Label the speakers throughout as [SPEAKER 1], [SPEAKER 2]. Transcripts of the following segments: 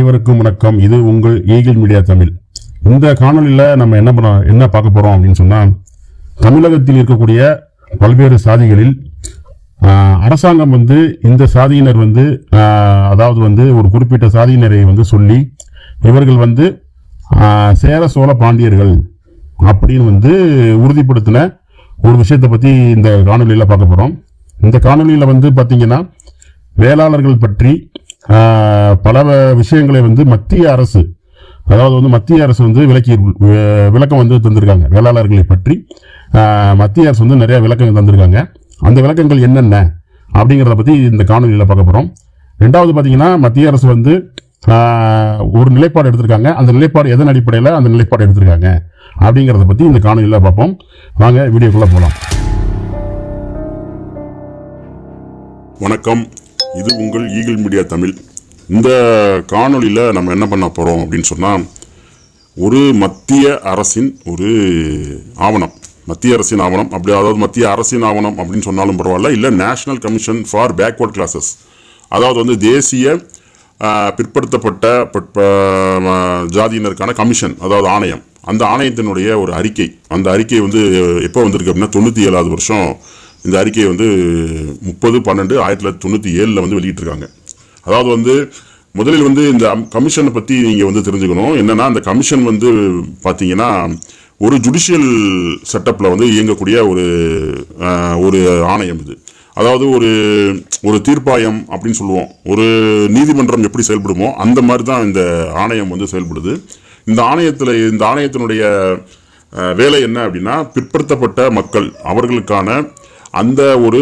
[SPEAKER 1] அனைவருக்கும் வணக்கம். இது உங்கள் ஈகிள் மீடியா தமிழ். இந்த காணொலியில் நம்ம என்ன பண்ண என்ன பார்க்க போறோம் அப்படின்னு சொன்னா தமிழகத்தில் இருக்கக்கூடிய பல்வேறு சாதிகளில் ஆஹ், அரசாங்கம் வந்து இந்த சாதியினர் வந்து அதாவது வந்து ஒரு குறிப்பிட்ட சாதியினரை வந்து சொல்லி இவர்கள் வந்து ஆஹ், சேர சோழ பாண்டியர்கள் அப்படின்னு வந்து உறுதிப்படுத்தின ஒரு விஷயத்தை பற்றி இந்த காணொலியில் பார்க்க போறோம். இந்த காணொலியில் வந்து பார்த்திங்கன்னா வேளாளர்கள் பற்றி பல விஷயங்களை வந்து மத்திய அரசு அதாவது வந்து மத்திய அரசு வந்து விளக்கி விளக்கம் வந்து தந்திருக்காங்க. வேளாளர்களை பற்றி மத்திய அரசு வந்து நிறைய விளக்கம் தந்திருக்காங்க. அந்த விளக்கங்கள் என்னென்ன அப்படிங்கிறத பற்றி இந்த காணொலியில் பார்க்க போகிறோம் ரெண்டாவது பார்த்தீங்கன்னா மத்திய அரசு வந்து ஒரு நிலைப்பாடு எடுத்திருக்காங்க. அந்த நிலைப்பாடு எதன் அடிப்படையில் அந்த நிலைப்பாடு எடுத்திருக்காங்க அப்படிங்கிறத பற்றி இந்த காணொலியில் பார்ப்போம். வாங்க வீடியோக்குள்ளே போகலாம்
[SPEAKER 2] வணக்கம். இது உங்கள் ஈகிள் மீடியா தமிழ். இந்த காணொலியில் நம்ம என்ன பண்ண போகிறோம் அப்படின்னு சொன்னால் ஒரு மத்திய அரசின் ஒரு ஆவணம். மத்திய அரசின் ஆவணம் அப்படி அதாவது மத்திய அரசின் ஆவணம் அப்படின்னு சொன்னாலும் பரவாயில்ல இல்லை national commission for backward classes அதாவது வந்து தேசிய பிற்படுத்தப்பட்ட ஜாதியினருக்கான கமிஷன் அதாவது ஆணையம். அந்த ஆணையத்தினுடைய ஒரு அறிக்கை அந்த அறிக்கை வந்து எப்போ வந்திருக்கு அப்படின்னா தொண்ணூற்றி ஏழாவது வருஷம் இந்த அறிக்கையை வந்து முப்பது பன்னெண்டு ஆயிரத்தி தொள்ளாயிரத்தி தொண்ணூற்றி ஏழில் வந்து வெளியிட்டிருக்காங்க. அதாவது வந்து முதலில் வந்து இந்த கமிஷனை பற்றி நீங்கள் வந்து தெரிஞ்சுக்கணும். என்னென்னா அந்த கமிஷன் வந்து பார்த்தீங்கன்னா ஒரு ஜுடிஷியல் செட்டப்பில் வந்து இயங்கக்கூடிய ஒரு ஒரு ஆணையம் இது. அதாவது ஒரு ஒரு தீர்ப்பாயம் அப்படின்னு சொல்லுவோம். ஒரு நீதிமன்றம் எப்படி செயல்படுமோ அந்த மாதிரி தான் இந்த ஆணையம் வந்து செயல்படுது. இந்த ஆணையத்தில் இந்த ஆணையத்தினுடைய வேலை என்ன அப்படின்னா பிற்படுத்தப்பட்ட மக்கள் அவர்களுக்கான அந்த ஒரு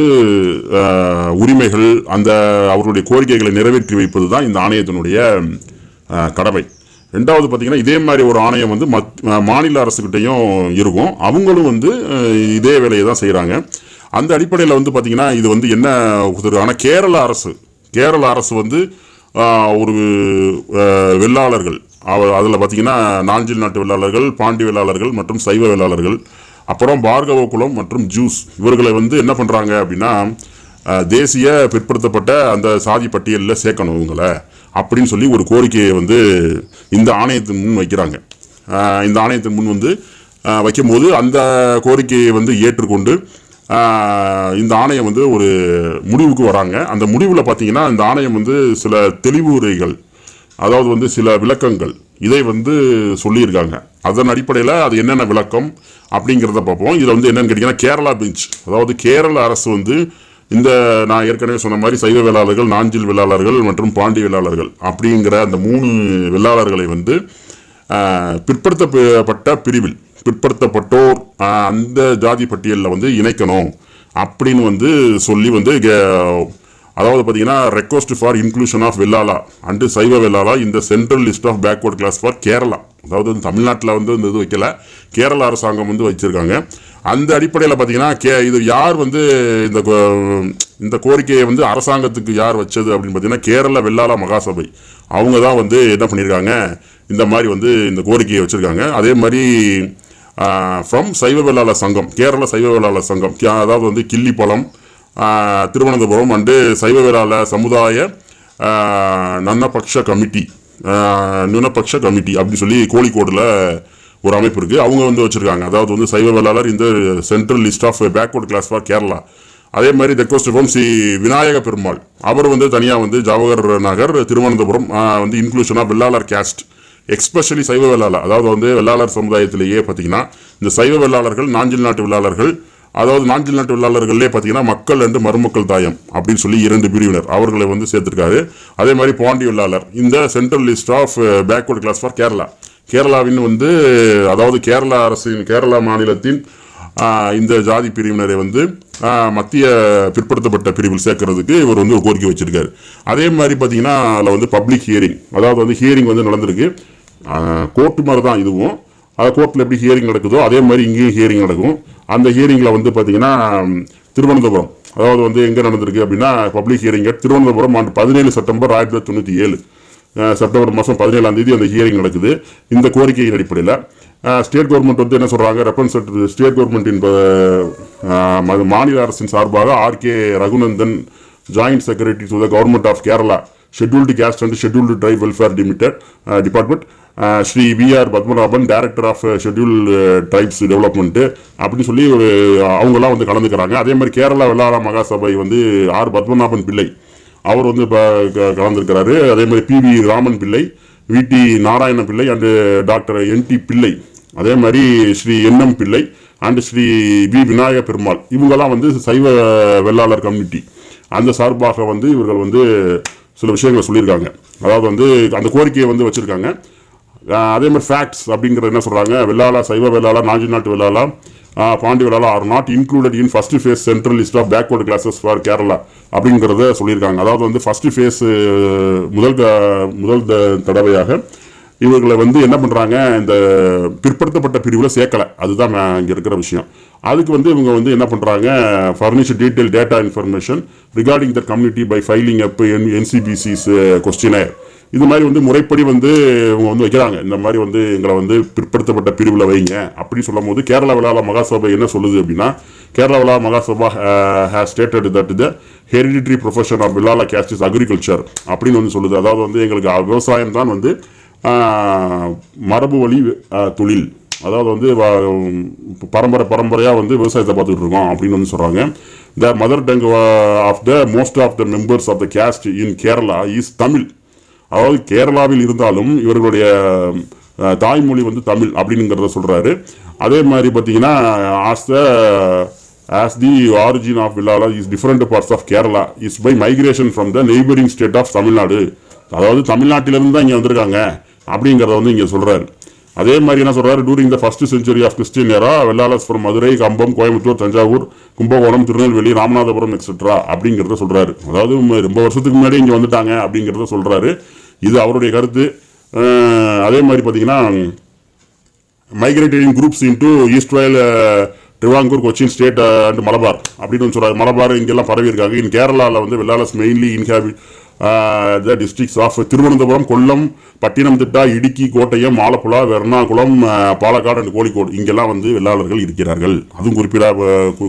[SPEAKER 2] உரிமைகள் அந்த அவருடைய கோரிக்கைகளை நிறைவேற்றி வைப்பது தான் இந்த ஆணையத்தினுடைய கடமை. ரெண்டாவது பார்த்தீங்கன்னா இதே மாதிரி ஒரு ஆணையம் வந்து மத் மாநில அரசுக்கிட்டையும் இருக்கும். அவங்களும் வந்து இதே வேலையை தான் செய்கிறாங்க அந்த அடிப்படையில் வந்து பார்த்தீங்கன்னா இது வந்து என்ன ஆனால் கேரள அரசு கேரள அரசு வந்து ஒரு வெள்ளாளர்கள். அதில் பார்த்தீங்கன்னா நாஞ்சில் நாட்டு வெள்ளாளர்கள் பாண்டி வெள்ளாளர்கள் மற்றும் சைவ வெள்ளாளர்கள். அப்புறம் பார்கவ குலம் மற்றும் ஜூஸ். இவர்களை வந்து என்ன பண்ணுறாங்க அப்படின்னா தேசிய பிற்படுத்தப்பட்ட அந்த சாதி பட்டியலில் சேர்க்கணும் இவங்களை அப்படின்னு சொல்லி ஒரு கோரிக்கையை வந்து இந்த ஆணையத்தின் முன் வைக்கிறாங்க. இந்த ஆணையத்தின் முன் வந்து வைக்கும்போது அந்த கோரிக்கையை வந்து ஏற்றுக்கொண்டு இந்த ஆணையம் வந்து ஒரு முடிவுக்கு வராங்க. அந்த முடிவில் பார்த்தீங்கன்னா இந்த ஆணையம் வந்து சில தெளிவுரைகள் அதாவது வந்து சில விளக்கங்கள் இதை வந்து சொல்லியிருக்காங்க. அதன் அடிப்படையில் அது என்னென்ன விளக்கம் அப்படிங்கிறத பார்ப்போம். இதில் வந்து என்னென்னு கேட்டிங்கன்னா கேரளா பெஞ்ச். அதாவது கேரள அரசு வந்து இந்த நான் ஏற்கனவே சொன்ன மாதிரி சைவ வேளாளர்கள் நாஞ்சில் வேளாளர்கள் மற்றும் பாண்டி வேளாளர்கள் அப்படிங்கிற அந்த மூணு வேளாளர்களை வந்து பிற்படுத்தப்பட்ட பிரிவில் பிற்படுத்தப்பட்டோர் அந்த ஜாதி பட்டியலில் வந்து இணைக்கணும் அப்படின்னு வந்து சொல்லி வந்து கே- அதாவது பார்த்தீங்கன்னா request for inclusion of Vellala and Saiva Vellala இந்த central list of backward class for Kerala அதாவது வந்து தமிழ்நாட்டில் வந்து இந்த இது வைக்கல. கேரள அரசாங்கம் வந்து வச்சிருக்காங்க. அந்த அடிப்படையில் பார்த்தீங்கன்னா கே இது யார் வந்து இந்த இந்த கோரிக்கையை வந்து அரசாங்கத்துக்கு யார் வச்சது அப்படின்னு பார்த்தீங்கன்னா கேரள வெள்ளாளா மகாசபை. அவங்க தான் வந்து என்ன பண்ணியிருக்காங்க இந்த மாதிரி வந்து இந்த கோரிக்கையை வச்சுருக்காங்க. அதே மாதிரி ஃப்ரம் சைவ வெள்ளாளர் சங்கம் கேரள சைவ வேளாளர் சங்கம் அதாவது வந்து கிள்ளிப்பழம் திருவனந்தபுரம் அண்டு சைவ சமுதாய நன்னபக்ஷ கமிட்டி நுனபக்ஷ கமிட்டி அப்படின்னு சொல்லி கோழிக்கோடில் ஒரு அமைப்பு இருக்குது அவங்க வந்து வச்சுருக்காங்க. அதாவது வந்து சைவ வேளாளர் இந்த central list of backward class for Kerala அதே மாதிரி ரெக்வஸ்ட் ஃப்ரம் ஸ்ரீ விநாயக பெருமாள். அவர் வந்து தனியாக வந்து ஜவஹர் நகர் திருவனந்தபுரம் வந்து inclusion of Vellalar caste especially Saiva Vellalar அதாவது வந்து வெள்ளாளர் சமுதாயத்திலேயே பார்த்தீங்கன்னா இந்த சைவ வெள்ளாளர்கள் நாஞ்சில் நாட்டு வெள்ளாளர்கள் அதாவது நாஞ்சில் நாட்டு வெள்ளாளர்கள்லேயே பார்த்தீங்கன்னா மக்கள் அண்டு மருமக்கள் தாயம் அப்படின்னு சொல்லி இரண்டு பிரிவினர் அவர்களை வந்து சேர்த்துருக்காரு. அதே மாதிரி பாண்டி உள்ளாளர் இந்த central list of backward class for Kerala கேரளாவின் வந்து அதாவது கேரளா அரசின் கேரளா மாநிலத்தின் இந்த ஜாதி பிரிவினரை வந்து மத்திய பிற்படுத்தப்பட்ட பிரிவில் சேர்க்கறதுக்கு இவர் வந்து ஒரு கோரிக்கை வச்சிருக்காரு. அதே மாதிரி பார்த்தீங்கன்னா அதில் வந்து பப்ளிக் ஹியரிங் அதாவது வந்து ஹியரிங் வந்து நடந்திருக்கு. கோர்ட்டு மாதிரி தான் இதுவும். அது கோர்ட்டில் எப்படி ஹியரிங் நடக்குதோ அதே மாதிரி இங்கேயும் ஹியரிங் நடக்கும். அந்த ஹியரிங்கில் வந்து பார்த்தீங்கன்னா திருவனந்தபுரம். அதாவது வந்து எங்கே நடந்திருக்கு அப்படின்னா பப்ளிக் ஹியரிங் திருவனந்தபுரம் ஆண்டு பதினேழு செப்டம்பர் ஆயிரத்தி தொள்ளாயிரத்தி தொண்ணூற்றி ஏழு. செப்டம்பர் மாதம் பதினேழாம் தேதி அந்த ஹியரிங் நடக்குது. இந்த கோரிக்கையின் அடிப்படையில் ஸ்டேட் கவர்மெண்ட் வந்து என்ன சொல்கிறாங்க ரெப்ரசன்ட் ஸ்டேட் கவர்மெண்ட்டின் ம- மாநில அரசின் சார்பாக RK Raghunandan joint secretary to the government of Kerala scheduled caste and scheduled tribe welfare limited department Shri VR Padmanabhan director of schedule tribes development அப்படின்னு சொல்லி ஒரு அவங்கெல்லாம் வந்து கலந்துக்கிறாங்க. அதே மாதிரி கேரளா வெள்ளாரா மகாசபை வந்து ஆர் பத்மநாபன் பிள்ளை. அவர் வந்து இப்போ கலந்துருக்கிறாரு அதே மாதிரி பி வி ராமன் பிள்ளை V D Narayana Pillai and uh, doctor N D Pillai. அதே மாதிரி Shri N M Pillai and Shri V Vinayaka Perumal. இவங்கெல்லாம் வந்து சைவ வெள்ளாளர் கம்யூனிட்டி. அந்த சார்பாக வந்து இவர்கள் வந்து சில விஷயங்களை சொல்லியிருக்காங்க. அதாவது வந்து அந்த கோரிக்கையை வந்து வச்சுருக்காங்க. அதே மாதிரி ஃபேக்ட்ஸ் அப்படிங்கிறது என்ன சொல்கிறாங்க வெள்ளாளா சைவ வெள்ளாளா நாஞ்சி நாட்டு Vellala Pandi Vellala are not included in first phase central list of backward classes for Kerala அப்படிங்கிறத சொல்லியிருக்காங்க. அதாவது வந்து ஃபர்ஸ்ட் ஃபேஸ் முதல் முதல் த- தடவையாக இவர்களை வந்து என்ன பண்ணுறாங்க இந்த பிற்படுத்தப்பட்ட பிரிவில் சேர்க்கலை. அதுதான் இங்கே இருக்கிற விஷயம். அதுக்கு வந்து இவங்க வந்து என்ன பண்ணுறாங்க furnish detail data information regarding the community by filing up N NCBCs questionnaire இது மாதிரி வந்து முறைப்படி வந்து இவங்க வந்து வைக்கிறாங்க. இந்த மாதிரி வந்து எங்களை வந்து பிற்படுத்தப்பட்ட பிரிவில் வைங்க அப்படின்னு சொல்லும் போது கேரளா விழால மகாசபை என்ன சொல்லுது அப்படின்னா கேரளா விழா Mahasabha has stated that the hereditary profession of Vellala caste is agriculture அப்படின்னு வந்து சொல்லுது. அதாவது வந்து எங்களுக்கு விவசாயம் தான் வந்து மரபு வழி தொழில். அதாவது வந்து பரம்பரை பரம்பரையாக வந்து விவசாயத்தை பார்த்துட்டு இருக்கோம் அப்படின்னு வந்து சொல்கிறாங்க the mother tongue of the most of the members of the caste in Kerala is Tamil அதாவது கேரளாவில் இருந்தாலும் இவர்களுடைய தாய்மொழி வந்து தமிழ் அப்படிங்கிறத சொல்கிறாரு அதே மாதிரி பார்த்தீங்கன்னா as the as the origin of Vellala is different parts of Kerala is by migration from the neighbouring state of Tamil Nadu அதாவது தமிழ்நாட்டிலிருந்து தான் இங்கே வந்திருக்காங்க அப்படிங்கிறத வந்து இங்கே சொல்கிறாரு அதே மாதிரி என்ன சொல்றாரு? During the first century of Christian era Vellalas from Madurai Kambam Coimbatore Thanjavur Kumbakonam Tirunelveli Ramanathapuram etcetera அப்படிங்கிறத சொல்றாரு. அதாவது ரொம்ப வருஷத்துக்கு முன்னாடி இங்கே வந்துட்டாங்க அப்படிங்கிறத சொல்றாரு. இது அவருடைய கருத்து. அதே மாதிரி பார்த்தீங்கன்னா மைக்ரேட்டரிங் குரூப்ஸ் இன்டு ஈஸ்ட் வயல் ட்ரிவாங்கூர் கொச்சின் ஸ்டேட் அண்ட் மலபார் அப்படின்னு வந்து சொல்றாரு. மலபார் இங்கெல்லாம் பரவி இருக்காங்க. இன் கேரளாவில் வந்து Vellalas mainly inhabit the districts of Thiruvananthapuram Kollam Pathanamthitta Idukki Kottayam Alappuzha Ernakulam Palakkad and Kozhikode. இங்கெல்லாம் வந்து வெள்ளாளர்கள் இருக்கிறார்கள். அதுவும் குறிப்பிட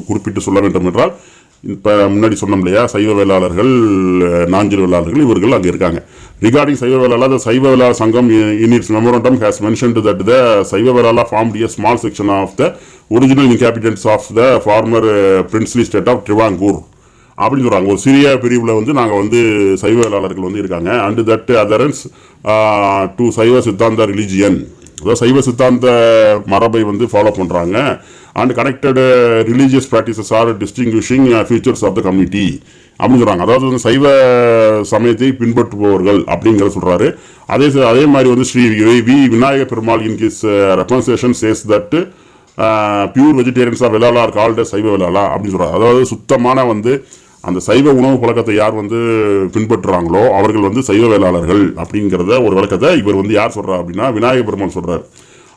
[SPEAKER 2] குறிப்பிட்டு சொல்ல வேண்டும் என்றால் இப்போ முன்னாடி சொன்னோம் இல்லையா சைவ வேளாளர்கள் நாஞ்சில் வேளாளர்கள் இவர்கள் அங்கே இருக்காங்க. ரிகார்டிங் சைவ வேளாளர் the Saiva Vellalar Sangam in its memorandum has mention that the Saiva Vellalar formed a small section of the original inhabitants of the former princely state of Travancore அப்படின்னு சொல்கிறாங்க ஒரு சிறிய பிரிவில் வந்து நாங்கள் வந்து சைவ வேளாளர்கள் வந்து இருக்காங்க. And that adherents to Saiva Siddhanta religion அதாவது சைவ சித்தாந்த மரபை வந்து ஃபாலோ பண்ணுறாங்க and connected religious practices are distinguishing futures of the community அப்படின்னு சொல்கிறாங்க அதாவது வந்து சைவ சமயத்தை பின்பற்றுபவர்கள் அப்படிங்கிறத சொல்கிறாரு அதே அதே மாதிரி வந்து Shri we- Vinayaka Perumal in his representation says that pure vegetarians of Vellala are called Saiva Vellala அப்படின்னு சொல்கிறார் அதாவது சுத்தமான வந்து அந்த சைவ உணவு பழக்கத்தை யார் வந்து பின்பற்றுறாங்களோ அவர்கள் வந்து சைவ வேளாளர்கள் அப்படிங்கிறத ஒரு விளக்கத்தை இவர் வந்து யார் சொல்கிறார் அப்படின்னா விநாயக பெருமான் சொல்கிறார்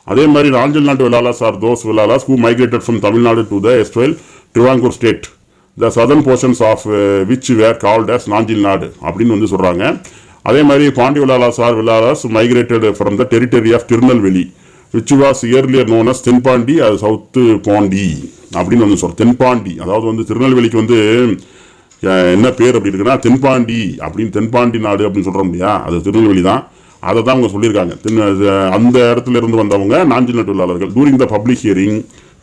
[SPEAKER 2] அதே மாதிரி நாஞ்சல் நாட்டு Vellalas are those Vellalars who migrated from Tamil Nadu to the erstwhile Travancore state the southern portions of which were called as Nanjil Nadu அப்படின்னு வந்து சொல்கிறாங்க அதே மாதிரி Pandi Vellalas are Vellalas migrated from the territory of Tirunelveli which was earlier known as Thenpandi அது south Pandi அப்படின்னு வந்து சொல்கிறோம் தென்பாண்டி அதாவது வந்து திருநெல்வேலிக்கு வந்து என்ன பேர் அப்படி இருக்குன்னா தென்பாண்டி அப்படின்னு தென்பாண்டி நாடு அப்படின்னு சொல்கிறோம் இல்லையா? அது திருநெல்வேலி தான் அதை தான் அவங்க சொல்லியிருக்காங்க. தென் அந்த இடத்துல இருந்து வந்தவங்க நாஞ்சில் நாட்டு during the public hearing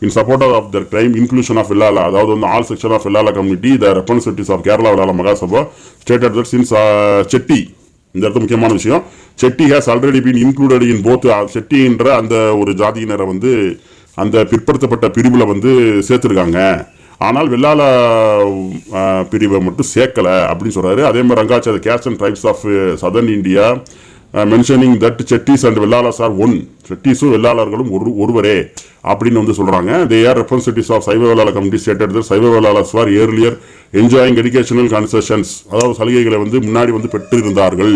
[SPEAKER 2] in support of the claim inclusion of Vellala அதாவது வந்து all section of Vellala community the representatives of Kerala Vellala Mahasabha state that since Chetty இந்த இடத்துல முக்கியமான விஷயம் Chetty has already been included in both செட்டின்ற அந்த ஒரு ஜாதியினரை வந்து அந்த பிற்படுத்தப்பட்ட பிரிவில் வந்து சேர்த்துருக்காங்க. ஆனால் வெள்ளாள பிரிவை மட்டும் சேர்க்கலை அப்படின்னு சொல்கிறாரு அதே மாதிரி Rangachari caste and tribes of southern India mentioning that Chettis and Vellalars are one செட்டிஸும் வெள்ளாளர்களும் ஒரு ஒருவரே அப்படின்னு வந்து சொல்கிறாங்க தே ஆர் ரெப்ரன்சிட்டிவ்ஸ் ஆஃப் சைவ Vellala committee stated Saiva Vellalars are earlier enjoying educational concessions அதாவது சலுகைகளை வந்து முன்னாடி வந்து பெற்றிருந்தார்கள்.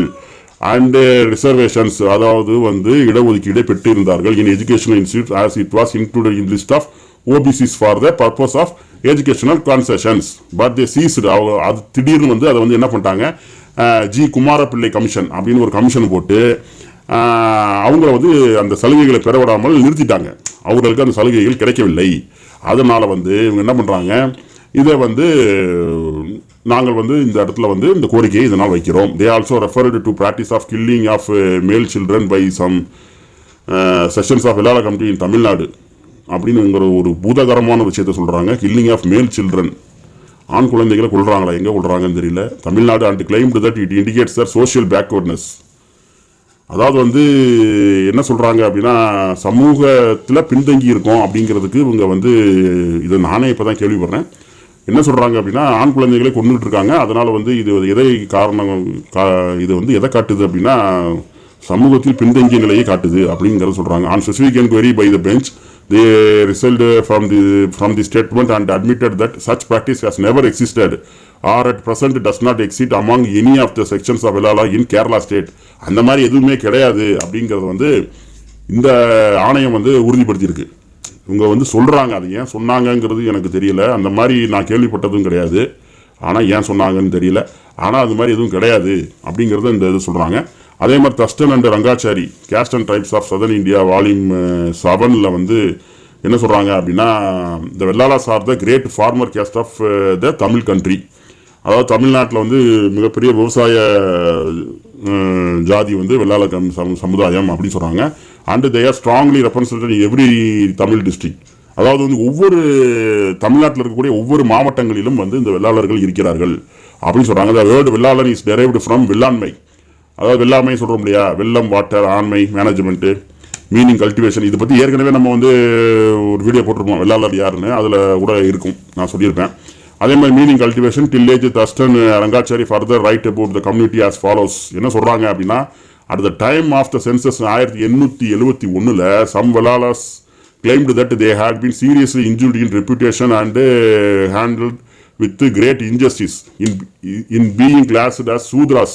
[SPEAKER 2] அண்ட் ரிசர்வேஷன்ஸ் அதாவது வந்து இடஒதுக்கீடை பெற்றிருந்தார்கள். In educational institute as it was included in list of OBCs for the purpose of educational concessions but they ceased அவங்க அது திடீர்னு வந்து அதை வந்து என்ன பண்ணிட்டாங்க? ஜி குமாரப்பிள்ளை கமிஷன் அப்படின்னு ஒரு கமிஷன் போட்டு அவங்கள வந்து அந்த சலுகைகளை பெற விடாமல் நிறுத்திட்டாங்க. அவர்களுக்கு அந்த சலுகைகள் கிடைக்கவில்லை. அதனால் வந்து இவங்க என்ன பண்ணுறாங்க இதை வந்து நாங்கள் வந்து இந்த இடத்துல வந்து இந்த கோரிக்கையை இதனால் வைக்கிறோம். They also referred to practice of killing of male children by some sections of Vellala committee in Tamil Nadu அப்படின்னுங்கிற ஒரு பூதகரமான விஷயத்த சொல்கிறாங்க கில்லிங் ஆஃப் மேல் சில்ட்ரன் ஆண் குழந்தைகளை கொள்றாங்களா எங்கே கொள்றாங்கன்னு தெரியல. Tamil Nadu and claimed that it indicates their social backwardness அதாவது வந்து என்ன சொல்கிறாங்க அப்படின்னா சமூகத்தில் பின்தங்கி இருக்கோம் அப்படிங்கிறதுக்கு இவங்க வந்து இதை நானே இப்போ தான் கேள்விப்படுறேன். என்ன சொல்கிறாங்க அப்படின்னா ஆண் குழந்தைகளை கொண்டுட்டு இருக்காங்க. அதனால் வந்து இது எதை காரணம் கா இது வந்து எதை காட்டுது அப்படின்னா சமூகத்தில் பின்தங்கிய நிலையை காட்டுது அப்படிங்கிறத சொல்கிறாங்க on specific enquiry by the bench they result from the from the statement and admitted that such practice has never existed. Or at present does not exist among any of the sections of Velala in Kerala state. அந்த மாதிரி எதுவுமே கிடையாது அப்படிங்கிறது வந்து இந்த ஆணையம் வந்து உறுதிப்படுத்தியிருக்கு. இவங்க வந்து சொல்கிறாங்க அது ஏன் சொன்னாங்கங்கிறது எனக்கு தெரியல. அந்த மாதிரி நான் கேள்விப்பட்டதும் கிடையாது. ஆனால் ஏன் சொன்னாங்கன்னு தெரியல. ஆனால் அது மாதிரி எதுவும் கிடையாது அப்படிங்கிறத இந்த இது சொல்கிறாங்க அதே மாதிரி Thurston and Rangachari caste and types of southern India volume செவனில் வந்து என்ன சொல்கிறாங்க அப்படின்னா இந்த Vellalas are the great farmer caste of the Tamil country அதாவது தமிழ்நாட்டில் வந்து மிகப்பெரிய விவசாய uh, ஜாதி வந்து வெள்ளாள கம் சமு- சமுதாயம் அப்படின்னு சொல்கிறாங்க and they are strongly represented every Tamil district அதாவது வந்து ஒவ்வொரு தமிழ்நாட்டில் இருக்கக்கூடிய ஒவ்வொரு மாவட்டங்களிலும் வந்து இந்த வெள்ளாளர்கள் இருக்கிறார்கள். அப்படின்னு சொல்கிறாங்க the word Vellalan is derived from Vellanmai. அதாவது வெள்ளாமை சொல்கிறோம் இல்லையா? வெள்ளம் வாட்டர் ஆண்மை மேனேஜ்மெண்ட்டு மீனிங் கல்டிவேஷன் இதை பற்றி ஏற்கனவே நம்ம வந்து ஒரு வீடியோ போட்டிருப்போம். வெள்ளாளர் யாருன்னு அதில் கூட இருக்கும். நான் சொல்லியிருப்பேன். அதே மாதிரி meaning cultivation tillage Thurston Rangachari further write about the community as follows என்ன சொல்கிறாங்க அப்படின்னா at the time of the census ஆயிரத்தி எண்ணூற்றி எழுபத்தி ஒன்றில் some Vellalars claimed that they had been seriously injured in reputation and handled with great injustice in in being classed as as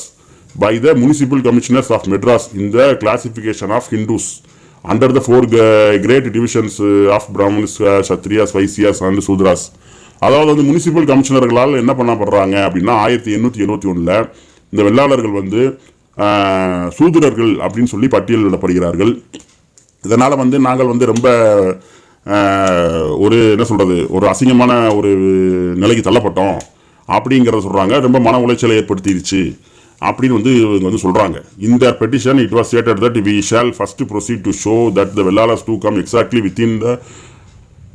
[SPEAKER 2] by the municipal commissioners of Madras in the classification of Hindus. Under the four uh, great divisions uh, of Brahmins, uh, Kshatriyas, Vaisyas and Sudras. அதாவது வந்து municipal கமிஷனர்களால் என்ன பண்ணப்படுறாங்க அப்படின்னா ஆயிரத்தி எண்ணூற்றி எழுபத்தி ஒன்றில் இந்த வெள்ளாளர்கள் வந்து சூதுரர்கள் அப்படின்னு சொல்லி பட்டியலிடப்படுகிறார்கள் இதனால் வந்து நாங்கள் வந்து ரொம்ப ஒரு என்ன சொல்கிறது ஒரு அசிங்கமான ஒரு நிலைக்கு தள்ளப்பட்டோம். அப்படிங்கிறத சொல்கிறாங்க ரொம்ப மன உளைச்சலை ஏற்படுத்திடுச்சு அப்படின்னு வந்து இவங்க வந்து சொல்கிறாங்க இந்த petition it was stated that we shall first proceed to show that the Vellalas do come exactly within the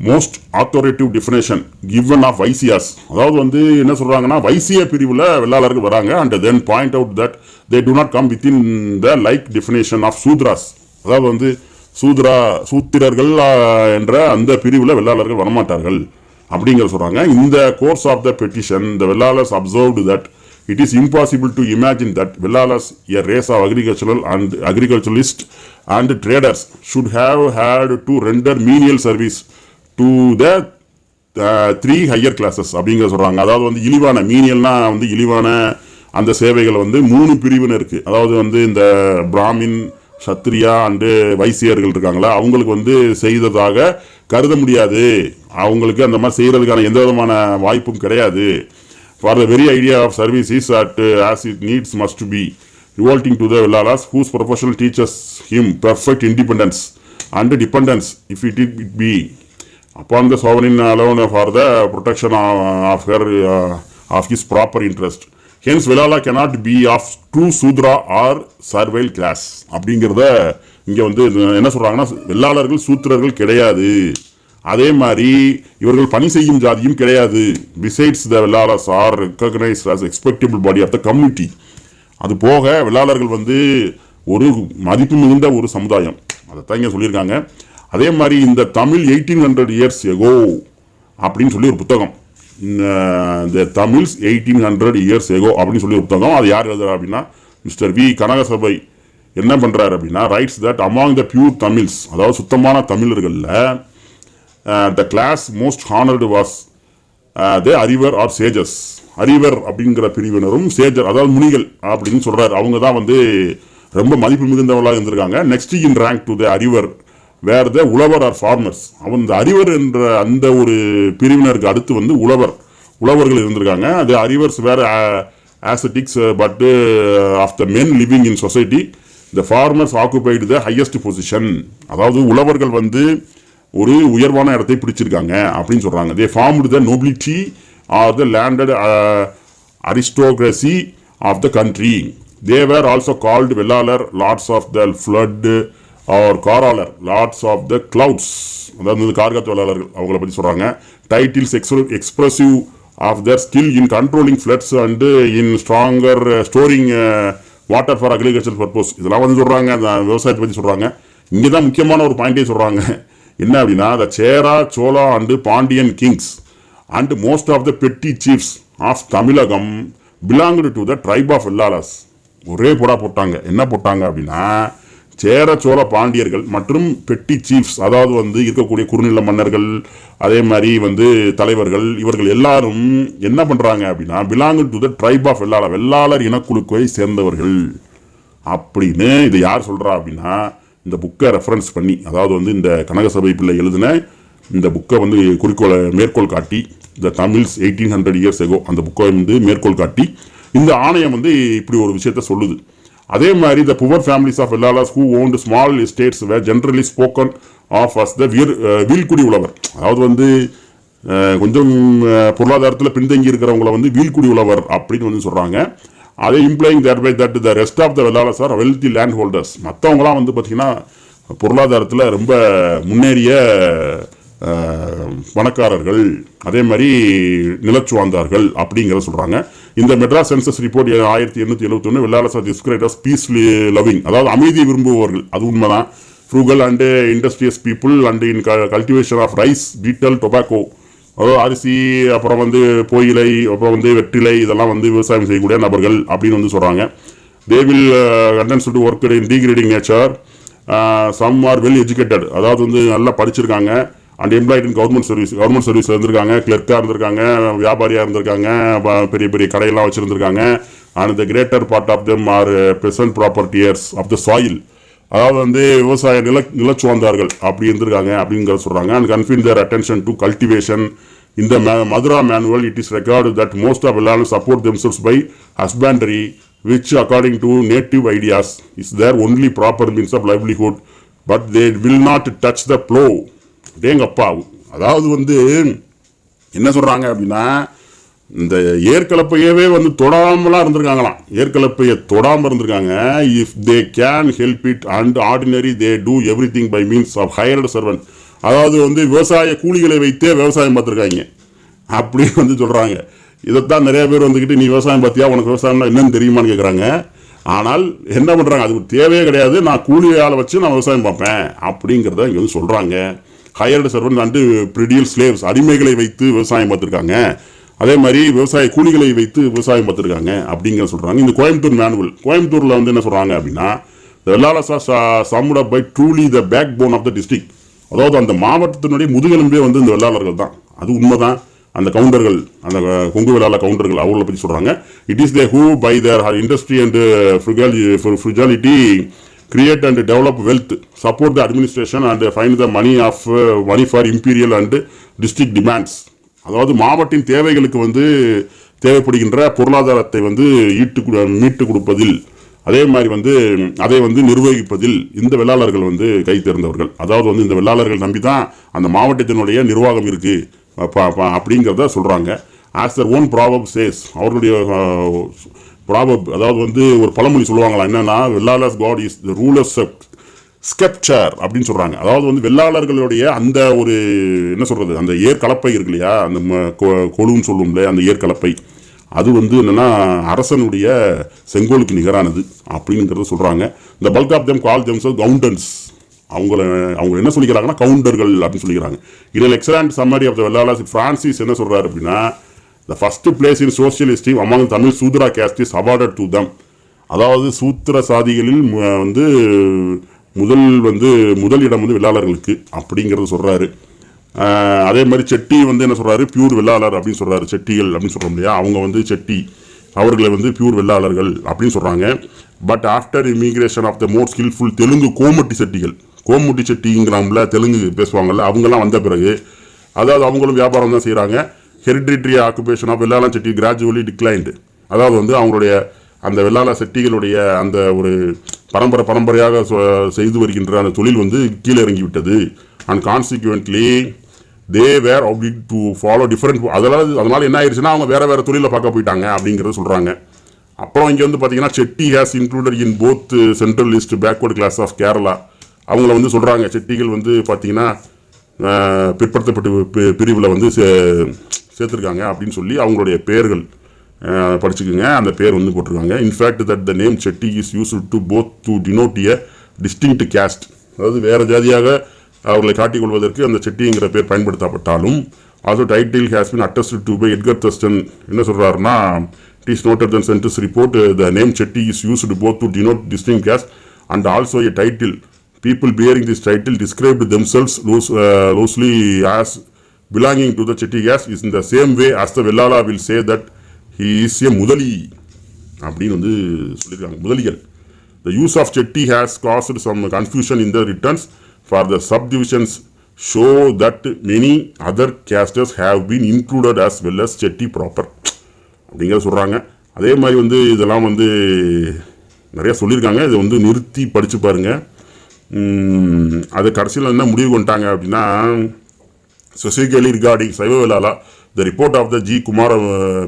[SPEAKER 2] most authoritative definition given of Vaisyas அதாவது வந்து என்ன சொல்கிறாங்கன்னா வைசிய பிரிவில் வெள்ளாளர்கள் வராங்க. And then point out that they do not come within the like definition of Sudras அதாவது வந்து சூத்ரா சூத்திரர்கள் என்ற அந்த பிரிவில் வெள்ளாளர்கள் வரமாட்டார்கள். அப்படிங்கிற சொல்கிறாங்க இந்த course of the petition the Vellalars observed that it is impossible to imagine that Vellalas a race of agricultural and agriculturalist and traders should have had to render menial service to the three higher classes அப்படிங்கிற சொல்கிறாங்க அதாவது வந்து இழிவான மீனியல்னால் வந்து இழிவான அந்த சேவைகள் வந்து மூணு பிரிவினர் இருக்குது அதாவது வந்து இந்த பிராமின் சத்ரியா அண்டு வைசியர்கள் இருக்காங்களா அவங்களுக்கு வந்து செய்ததாக கருத முடியாது. அவங்களுக்கு அந்த மாதிரி செய்கிறதுக்கான எந்த விதமான வாய்ப்பும் கிடையாது. For the very idea of service is at as it needs must be revolting to the Vellalas whose professional teachers him perfect independence and dependence if it it it be upon the sovereign alone for the protection of her of his proper interest hence Vellala cannot be of true Sudra or servile class அப்படிங்கிறத இங்கே வந்து என்ன சொல்கிறாங்கன்னா வெள்ளாளர்கள் சூத்திரர்கள் கிடையாது அதே மாதிரி இவர்கள் பணி செய்யும் ஜாதியும் கிடையாது. Besides the Vellalars are recognised as expectable body of the community அது போக வெள்ளாளர்கள் வந்து ஒரு மதிப்பு மிகுந்த ஒரு சமுதாயம். அதைத்தான் இங்கே சொல்லியிருக்காங்க. அதே மாதிரி இந்த Tamil eighteen hundred years ago அப்படின்னு சொல்லி ஒரு புத்தகம். இந்த Tamils eighteen hundred years ago அப்படின்னு சொல்லி ஒரு புத்தகம். அது யார் எழுதுறா அப்படின்னா மிஸ்டர் வி கனகசபை என்ன பண்ணுறாரு அப்படின்னா writes that among the pure Tamils அதாவது சுத்தமான தமிழர்களில் the class most honoured was the Arivar or sages அறிவர் அப்படிங்கிற பிரிவினரும் சேஜர் அதாவது முனிகள் அப்படின்னு சொல்கிறார் அவங்க தான் வந்து ரொம்ப மதிப்பு மிகுந்தவர்களாக இருந்திருக்காங்க. Next in rank to the Arivar were the உழவர் ஆர் ஃபார்மர்ஸ் அவன் இந்த அறிவர் என்ற அந்த ஒரு பிரிவினருக்கு அடுத்து வந்து உழவர் உழவர்கள் இருந்திருக்காங்க. அது Arivars were ascetics but of the men living in society the farmers occupied the highest position அதாவது உழவர்கள் வந்து ஒரு உயர்வான இடத்தை பிடிச்சிருக்காங்க அப்படின்னு சொல்றாங்க. They formed the nobility or the landed aristocracy of the country they were also called Vellalar lords of the the flood, Karalar lords of the clouds அதாவது இந்த வெள்ளாளர்கள் அவங்கள பற்றி சொல்கிறாங்க titles expressive of their skill in controlling floods and in stronger storing water for agriculture purpose இதெல்லாம் வந்து சொல்கிறாங்க அந்த விவசாயத்தை பற்றி சொல்கிறாங்க இங்கே தான் முக்கியமான ஒரு பாயிண்டே சொல்கிறாங்க என்ன அப்படின்னா the Chera Chola and Pandyan kings and most of the petty chiefs of Tamilakam belonged to the tribe of Vellalas ஒரே போடா போட்டாங்க. என்ன போட்டாங்க அப்படின்னா சேர சோழ பாண்டியர்கள் மற்றும் பெட்டி சீஃப்ஸ் அதாவது வந்து இருக்கக்கூடிய குறுநில மன்னர்கள் அதே மாதிரி வந்து தலைவர்கள் இவர்கள் எல்லாரும் என்ன பண்ணுறாங்க அப்படின்னா belong to the tribe of Vellalar Vellalar இனக்குழுக்களை சேர்ந்தவர்கள். அப்படின்னு இதை யார் சொல்கிறா அப்படின்னா இந்த புக்கை ரெஃபரன்ஸ் பண்ணி அதாவது வந்து இந்த கனகசபை பிள்ளை எழுதின இந்த புக்கை வந்து குறிக்கோளை மேற்கோள் காட்டி இந்த Tamils eighteen hundred years ago அந்த புக்கை வந்து மேற்கோள் காட்டி இந்த ஆணையம் வந்து இப்படி ஒரு விஷயத்த சொல்லுது. அதே மாதிரி the poor families of Vellalas who owned small estates were generally spoken of as the Veer Vizhkudi உழவர். அதாவது வந்து கொஞ்சம் பொருளாதாரத்தில் பின்தங்கி இருக்கிறவங்கள வந்து வீழ்குடி உழவர் அப்படின்னு வந்து சொல்கிறாங்க அதே implying thereby that the rest of the Vellalars are wealthy land holders மற்றவங்களாம் வந்து பார்த்திங்கன்னா பொருளாதாரத்தில் ரொம்ப முன்னேறிய பணக்காரர்கள் அதே மாதிரி நிலச்சுவார்ந்தார்கள் அப்படிங்கிறத சொல்கிறாங்க இந்த மெட்ராஸ் சென்சஸ் ரிப்போர்ட் ஆயிரத்தி எண்ணூற்றி எழுபத்தொன்று Vellalar described as peace loving அதாவது அமைதி விரும்புபவர்கள். அது உண்மைதான். Frugal and industrious people and in cultivation of rice betel tobacco அதாவது அரிசி அப்புறம் வந்து போயிலை அப்புறம் வந்து வெற்றிலை இதெல்லாம் வந்து விவசாயம் செய்யக்கூடிய நபர்கள் அப்படின்னு வந்து சொல்கிறாங்க they will condescend to work in degrading nature some are well educated அதாவது வந்து நல்லா படிச்சிருக்காங்க. And employed in government service government சர்வீஸில் இருந்திருக்காங்க. கிளர்க்காக இருந்திருக்காங்க வியாபாரியாக இருந்திருக்காங்க பெரிய பெரிய கடையெல்லாம் வச்சுருந்துருக்காங்க. And the greater part of them are present proprietors of the soil அதாவது வந்து விவசாய நில நிலச்சுவந்தார்கள் அப்படி இருந்திருக்காங்க அப்படிங்கிற சொல்கிறாங்க and confine their attention to cultivation இந்த மே Madura manual it is recorded that most of எல்லாரும் support themselves by husbandry which according to native ideas is their only proper means of livelihood. But they will not touch the plow. டேங்கப்பா அதாவது வந்து என்ன சொல்கிறாங்க அப்படின்னா இந்த ஏற்கலப்பையவே வந்து தொடாமலாம் இருந்திருக்காங்களாம். ஏற்கலப்பையை தொடாமல் இருந்திருக்காங்க. If they can help it and ordinary they do everything by means of hired servant அதாவது வந்து விவசாய கூலிகளை வைத்தே விவசாயம் பார்த்துருக்காங்க. அப்படி வந்து சொல்கிறாங்க இதைத்தான் நிறைய பேர் வந்துக்கிட்டு நீ விவசாயம் பார்த்தியா? உனக்கு விவசாயம்னா என்னன்னு தெரியுமான்னு கேட்குறாங்க ஆனால் என்ன பண்ணுறாங்க அது தேவையே கிடையாது. நான் கூலியால் வச்சு நான் விவசாயம் பார்ப்பேன். அப்படிங்கிறத இங்கே வந்து சொல்கிறாங்க hired servant and predial slaves அடிமைகளை வைத்து விவசாயம் பார்த்துருக்காங்க. அதே மாதிரி விவசாய கூலிகளை வைத்து விவசாயம் பார்த்துருக்காங்க அப்படிங்கிற சொல்கிறாங்க இந்த கோயம்புத்தூர் மேனுவல் கோயம்புத்தூரில் வந்து என்ன சொல்கிறாங்க அப்படின்னா வெள்ளாளசா சம்முட by truly the backbone of the district அதாவது அந்த மாவட்டத்தினுடைய முதுகெலும்பே வந்து இந்த வெள்ளாளர்கள் தான். அது உண்மைதான். அந்த கவுண்டர்கள் அந்த கொங்கு வேளாள கவுண்டர்கள் அவங்கள பற்றி சொல்கிறாங்க it is they who by their industry and frugality create and develop wealth support the administration and find the money of money for imperial and district demands அதாவது மாவட்டின் தேவைகளுக்கு வந்து தேவைப்படுகின்ற பொருளாதாரத்தை வந்து ஈட்டு மீட்டு கொடுப்பதில் அதே மாதிரி வந்து அதை வந்து நிர்வகிப்பதில் இந்த வெள்ளாளர்கள் வந்து கை தேர்ந்தவர்கள். அதாவது வந்து இந்த வெள்ளாளர்கள் நம்பி தான் அந்த மாவட்டத்தினுடைய நிர்வாகம் இருக்குது அப்படிங்கிறத சொல்கிறாங்க as their own proverb says அவர்களுடைய ப்ராபப் அதாவது வந்து ஒரு பழமொழி சொல்லுவாங்களா? என்னென்னா Vellalars goad is the rulers sceptre அப்படின்னு சொல்கிறாங்க அதாவது வந்து வெள்ளாளர்களுடைய அந்த ஒரு என்ன சொல்கிறது அந்த ஏற்கலப்பை இருக்கு இல்லையா? அந்த ம- கொ- கொழுன்னு சொல்லுவோம்ல அந்த ஏற்கலப்பை. அது வந்து என்னென்னா அரசனுடைய செங்கோலுக்கு நிகரானது அப்படிங்கிறத சொல்கிறாங்க இந்த bulk of them call themselves Goundans அவங்கள அவங்க என்ன சொல்லிக்கிறாங்கன்னா கவுண்டர்கள் அப்படின்னு சொல்லிக்கிறாங்க. இதில் excellent summary of the Vellalar Francis என்ன சொல்கிறார் அப்படின்னா the first place in social history among Tamil Sudra caste is awarded to them அதாவது சூத்திர சாதிகளில் வந்து முதல் வந்து முதல் இடம் வந்து வெள்ளாளர்களுக்கு அப்படிங்கிறத சொல்கிறாரு அதே மாதிரி செட்டி வந்து என்ன சொல்கிறாரு பியூர் வெள்ளாளர் அப்படின்னு சொல்கிறாரு செட்டிகள் அப்படின்னு சொல்கிறோம் இல்லையா? அவங்க வந்து செட்டி. அவர்களை வந்து பியூர் வெள்ளாளர்கள் அப்படின்னு சொல்கிறாங்க but after immigration of the more skilful Telugu Komati செட்டிகள். கோமுட்டி செட்டிங்கிறாங்கள தெலுங்கு பேசுவாங்கள்ல அவங்கெல்லாம் வந்த பிறகு அதாவது அவங்களும் வியாபாரம் தான் செய்கிறாங்க hereditary occupation of Vellala Chetty gradually declined அதாவது வந்து அவங்களுடைய அந்த வெள்ளாள செட்டிகளுடைய அந்த ஒரு பரம்பரை பரம்பரையாக செய்து வருகின்ற அந்த தொழில் வந்து கீழே இறங்கி விட்டது. And consequently they were obliged to follow different அதனால அதனால என்ன ஆயிடுச்சுன்னா அவங்க வேறு வேறு தொழிலை பார்க்க போயிட்டாங்க அப்படிங்கிறத சொல்கிறாங்க அப்புறம் இங்கே வந்து பார்த்தீங்கன்னா Chetty has included in both central list backward class of Kerala அவங்கள வந்து சொல்கிறாங்க செட்டிகள் வந்து பார்த்தீங்கன்னா பிற்படுத்தப்பட்டு பி- பிரிவில் வந்து சே சேர்த்துருக்காங்க அப்படின்னு சொல்லி அவங்களுடைய பெயர்கள். படிச்சுக்கோங்க. அந்த பேர் வந்து போட்டிருக்காங்க. In fact that the name Chetty is use to both to denote a distinct caste அதாவது வேறு ஜாதியாக அவர்களை காட்டிக்கொள்வதற்கு அந்த செட்டிங்கிற பேர் பயன்படுத்தப்பட்டாலும் also title has been attested to by Edgar Thurston என்ன சொல்கிறாருன்னா it is noted than census report the name Chetty is used both to denote distinct caste and also a title people bearing this title described themselves loose loosely as belonging to the Chetty caste is in the same way as the Vellala will say that he is a Mudali அப்படின்னு வந்து சொல்லியிருக்காங்க முதலிகள் the use of Chetty has caused some confusion in the returns for the subdivisions show that many other castes have been included as well as Chetty proper அப்படிங்கிறத சொல்கிறாங்க அதே மாதிரி வந்து இதெல்லாம் வந்து நிறையா சொல்லியிருக்காங்க இதை வந்து நிறுத்தி படித்து பாருங்கள் அது கடைசியில் என்ன முடிவு கொண்டாங்க அப்படின்னா specifically regarding Saiva Vellala the report of the G Kumar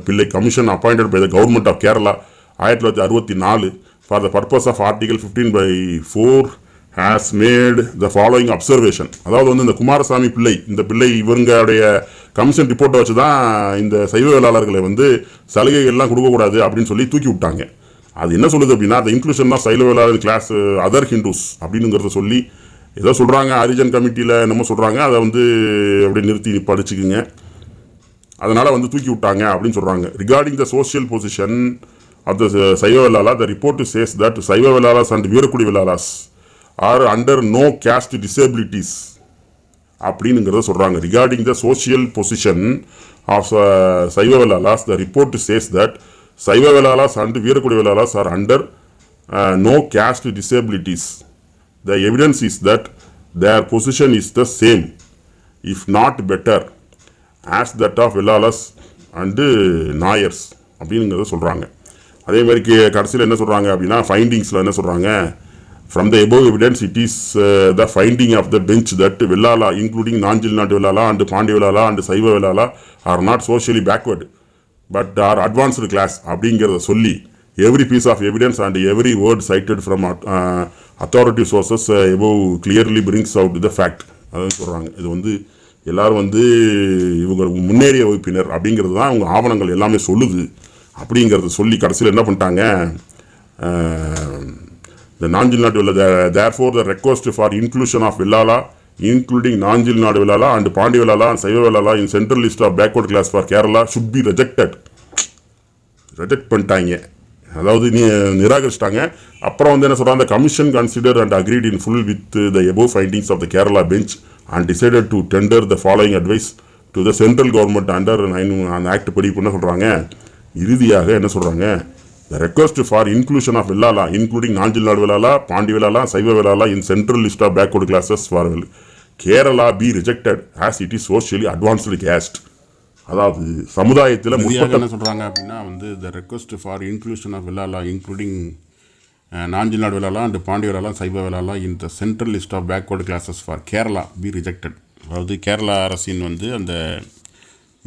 [SPEAKER 2] Pillai commission appointed by the government of Kerala ஆயிரத்தி தொள்ளாயிரத்தி அறுபத்தி நாலு for the purpose of article fifteen by four has made the following observation அதாவது வந்து இந்த குமாரசாமி பிள்ளை இந்த பிள்ளை இவங்களுடைய கமிஷன் ரிப்போர்ட்டை வச்சு தான் இந்த சைவ வேளாளர்களை வந்து சலுகைகள்லாம் கொடுக்கக்கூடாது அப்படின்னு சொல்லி தூக்கி விட்டாங்க. அது என்ன சொல்லுது அப்படின்னா the இன்க்ளூஷன் தான் சைவ வேளாளர் கிளாஸ் அதர் ஹிந்துஸ் அப்படிங்கிறத சொல்லி ஏதோ சொல்கிறாங்க ஹரிஜன் கமிட்டியில் என்னமோ சொல்கிறாங்க அதை வந்து அப்படியே நிறுத்தி படிச்சுக்குங்க. அதனால் வந்து தூக்கி விட்டாங்க அப்படின்னு சொல்கிறாங்க regarding the social position of the Saiva Vellala the report says that Saiva Vellalas and Veerakudi Vellalas are under no caste disabilities அப்படின்னுங்கிறத சொல்கிறாங்க regarding the social position of Saiva Vellalas the report says that Saiva Vellalas and Veerakudi Vellalas are under no caste disabilities the evidence is that their position is the same if not better as that of Vellalas and Nairs அப்படிங்கிறத சொல்கிறாங்க அதே மாதிரி கடைசியில் என்ன சொல்கிறாங்க அப்படின்னா ஃபைண்டிங்ஸில் என்ன சொல்கிறாங்க from the above evidence it is the finding of the bench that Vellala including Nanjil Nattu Vellala and Pandi Vellala and Saiva Vellala are not socially backward but are advanced class அப்படிங்கிறத சொல்லி every piece of evidence and every word cited from authority sources above clearly brings out the fact அதான் சொல்கிறாங்க இது வந்து எல்லாரும் வந்து இவங்க முன்னேறிய வகுப்பினர் அப்படிங்கிறது தான் அவங்க ஆவணங்கள் எல்லாமே சொல்லுது அப்படிங்கிறத சொல்லி கடைசியில் என்ன பண்ணிட்டாங்க இந்த நாஞ்சில் நாட்டு உள்ள therefore the request for inclusion of Vellala including Nanjil Nadu Vellala and Pandi Vellala and Saiva Vellala in central list of backward class for Kerala should be rejected reject பண்ணிட்டாங்க அதாவது நீ நிராகரிச்சிட்டாங்க அப்புறம் வந்து என்ன சொல்கிறாங்க அந்த commission consider and agreed in full with the above findings of the Kerala bench and decided to tender the following advice to the central government under nine அந்த ஆக்ட் படி என்ன சொல்கிறாங்க இறுதியாக என்ன சொல்கிறாங்க the request for inclusion of Vellala including Nanjil Nadu Vellala Pandi Vellala Saiva Vellala in central list of backward classes for Kerala be rejected as it is socially advanced caste அதாவது சமுதாயத்தில் முற்பட்ட
[SPEAKER 1] என்ன சொல்கிறாங்க அப்படின்னா வந்து the request for inclusion of Vellala including Nanjil Nadu Vellala and Pandya Vellala Saiva Vellala in the central list of backward classes for Kerala be rejected அதாவது கேரளா அரசின் வந்து அந்த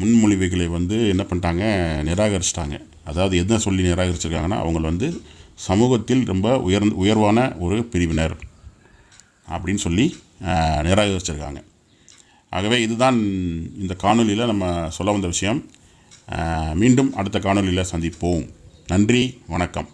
[SPEAKER 1] முன்மொழிவுகளை வந்து என்ன பண்ணிட்டாங்க? நிராகரிச்சிட்டாங்க. அதாவது என்ன சொல்லி நிராகரிச்சிருக்காங்கன்னா அவங்க வந்து சமூகத்தில் ரொம்ப உயர்ந்த உயர்வான ஒரு பிரிவினர் அப்படின்னு சொல்லி நிராகரிச்சிருக்காங்க. ஆகவே இதுதான் இந்த காணொலியில் நம்ம சொல்ல வந்த விஷயம். மீண்டும் அடுத்த காணொலியில் சந்திப்போம். நன்றி வணக்கம்.